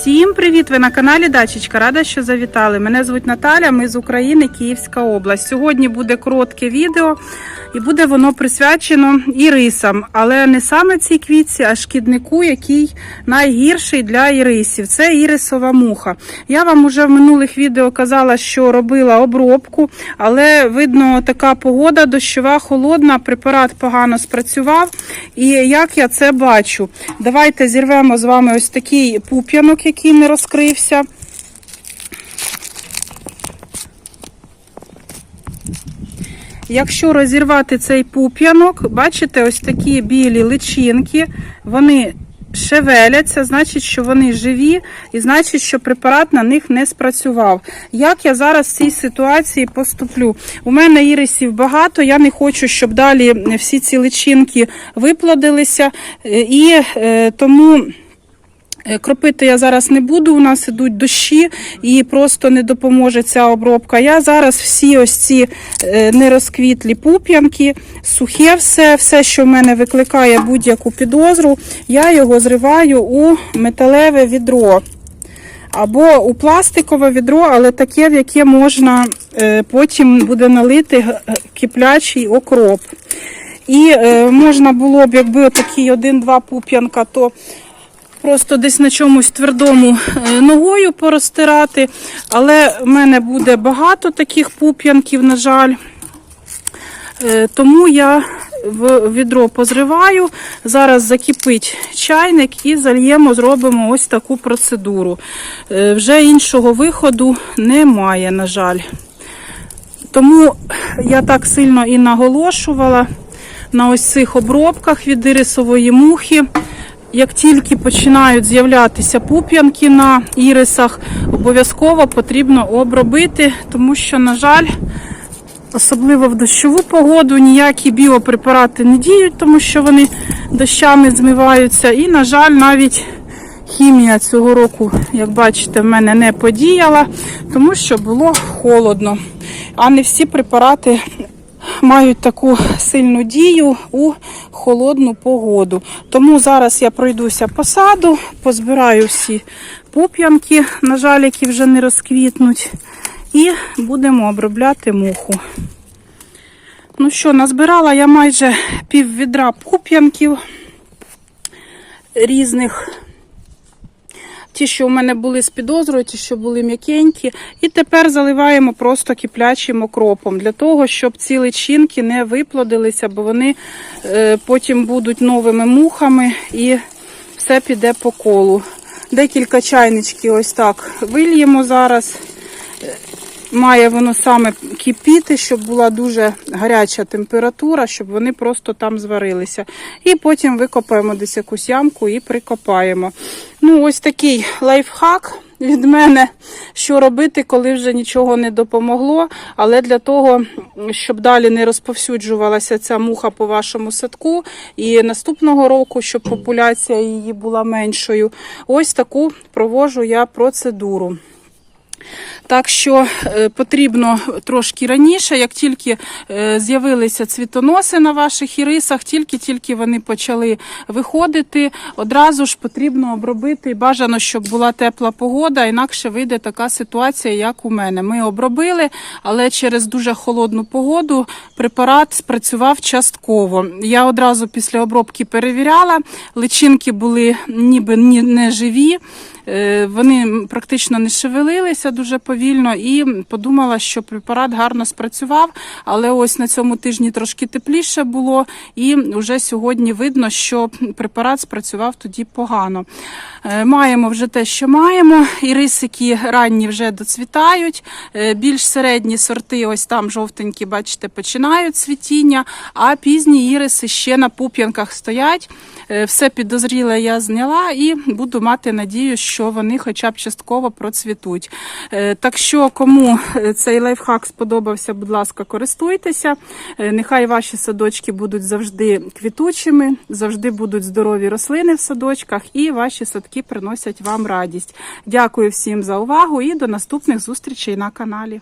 Всім привіт! Ви на каналі Дачечка. Рада, що завітали. Мене звуть Наталя. Ми з України, Київська область. Сьогодні буде коротке відео, і буде воно присвячено ірисам, але не саме цій квітці, а шкіднику, який найгірший для ірисів. Це ірисова муха. Я вам уже в минулих відео казала, що робила обробку, але видно, така погода дощова, холодна, препарат погано спрацював. І як я це бачу, давайте зірвемо з вами ось такий пуп'янок, який не розкрився. Якщо розірвати цей пуп'янок, бачите, ось такі білі личинки, вони шевеляться, значить, що вони живі, і значить, що препарат на них не спрацював. Як я зараз в цій ситуації поступлю? У мене ірисів багато, я не хочу, щоб далі всі ці личинки виплодилися, е, і е, тому. Е, Кропити я зараз не буду, у нас ідуть дощі і просто не допоможе ця обробка. Я зараз всі ось ці е, нерозквітлі пуп'янки, сухе все, все, що в мене викликає будь-яку підозру, я його зриваю у металеве відро. Або у пластикове відро, але таке, в яке можна е, потім буде налити киплячий окроп. І можна було б, якби отакий один-два пуп'янка, то просто десь на чомусь твердому е, ногою порозтирати. Але в мене буде багато таких пуп'янків, на жаль. Е, Тому я в відро позриваю. Зараз закипить чайник і зальємо, зробимо ось таку процедуру. Е, Вже іншого виходу немає, на жаль. Тому я так сильно і наголошувала на ось цих обробках від ірисової мухи. Як тільки починають з'являтися пуп'янки на ірисах, обов'язково потрібно обробити, тому що, на жаль, особливо в дощову погоду, ніякі біопрепарати не діють, тому що вони дощами змиваються. І, на жаль, навіть хімія цього року, як бачите, в мене не подіяла, тому що було холодно. А не всі препарати мають таку сильну дію у холодну погоду. Тому зараз я пройдуся по саду, позбираю всі пуп'янки, на жаль, які вже не розквітнуть, і будемо обробляти муху. Ну що, назбирала я майже пів відра пуп'янків різних. Ті, що у мене були з підозрою, ті, що були м'якенькі. І тепер заливаємо просто киплячим окропом, для того, щоб ці личинки не виплодилися, бо вони е, потім будуть новими мухами і все піде по колу. Декілька чайничків ось так вильємо зараз. Має воно саме кипіти, щоб була дуже гаряча температура, щоб вони просто там зварилися. І потім викопаємо десь якусь ямку і прикопаємо. Ну, ось такий лайфхак від мене, що робити, коли вже нічого не допомогло. Але для того, щоб далі не розповсюджувалася ця муха по вашому садку, і наступного року, щоб популяція її була меншою, ось таку провожу я процедуру. Так що е, потрібно трошки раніше, як тільки е, з'явилися цвітоноси на ваших ірисах, тільки-тільки вони почали виходити, одразу ж потрібно обробити. Бажано, щоб була тепла погода, інакше вийде така ситуація, як у мене. Ми обробили, але через дуже холодну погоду препарат спрацював частково. Я одразу після обробки перевіряла, личинки були ніби ні- не живі. Е, Вони практично не шевелилися дуже повільно і подумала, що препарат гарно спрацював, але ось на цьому тижні трошки тепліше було, і вже сьогодні видно, що препарат спрацював тоді погано. Е, Маємо вже те, що маємо. Ірисики ранні вже доцвітають. Е, Більш середні сорти, ось там жовтенькі, бачите, починають цвітіння, а пізні іриси ще на пуп'янках стоять. Все підозріле я зняла і буду мати надію, що вони хоча б частково процвітуть. Е, Так що, кому е, цей лайфхак сподобався, будь ласка, користуйтеся. Е, Нехай ваші садочки будуть завжди квітучими, завжди будуть здорові рослини в садочках, і ваші садки приносять вам радість. Дякую всім за увагу і до наступних зустрічей на каналі.